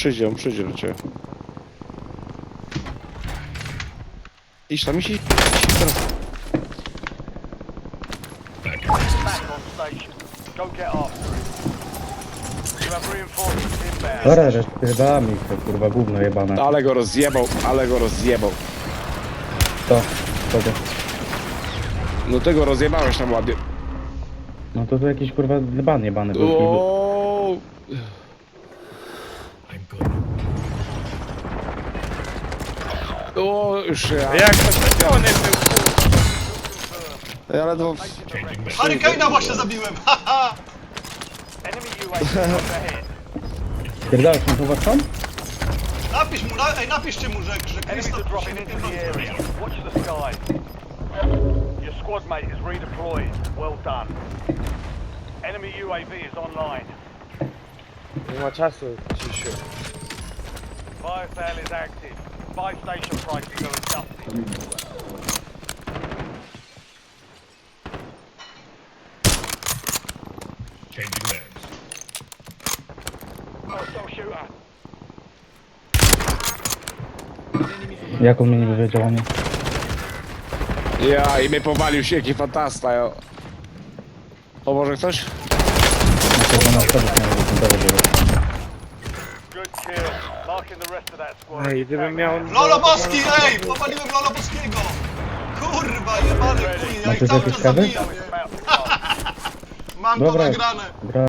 przyjdzie, on przyjdzie do ciebie. Idź tam, idź, idź, idź teraz. Back on station. Go get after it. You have reinforcements inbound. Dobra, że spierdala mi to kurwa gówno jebane. Ale go rozjebał, ale go rozjebał. To, kogo? No tego rozjebałeś tam ładnie. No to tu jakiś kurwa ban jebany był. O, То вже. Як це не Я ledwo... Harrykane'a właśnie zabiłem! haha! Pierdalek, no to was tam? Napisz mu, na, ej, napiszcie mu, że, że Your squad mate is redeployed. Well done. Enemy UAV is online. Nie ma czasu, Ciśu. Biofal is active. Buy station prices are adjusted. Hostile shooter. Jak on mnie nie wiedział o mnie? Ja i mnie powalił się, jaki fantasta. Pomoże ktoś? To na wtedy miał wyglądało Good kill. Ej, gdybym miał... Lolo Boski, ej! Powaliłem Lolo Boskiego! Kurwa, jebany kuj, ja ich cały czas zabijam, nie? Mam to Dobra. nagrane. Gra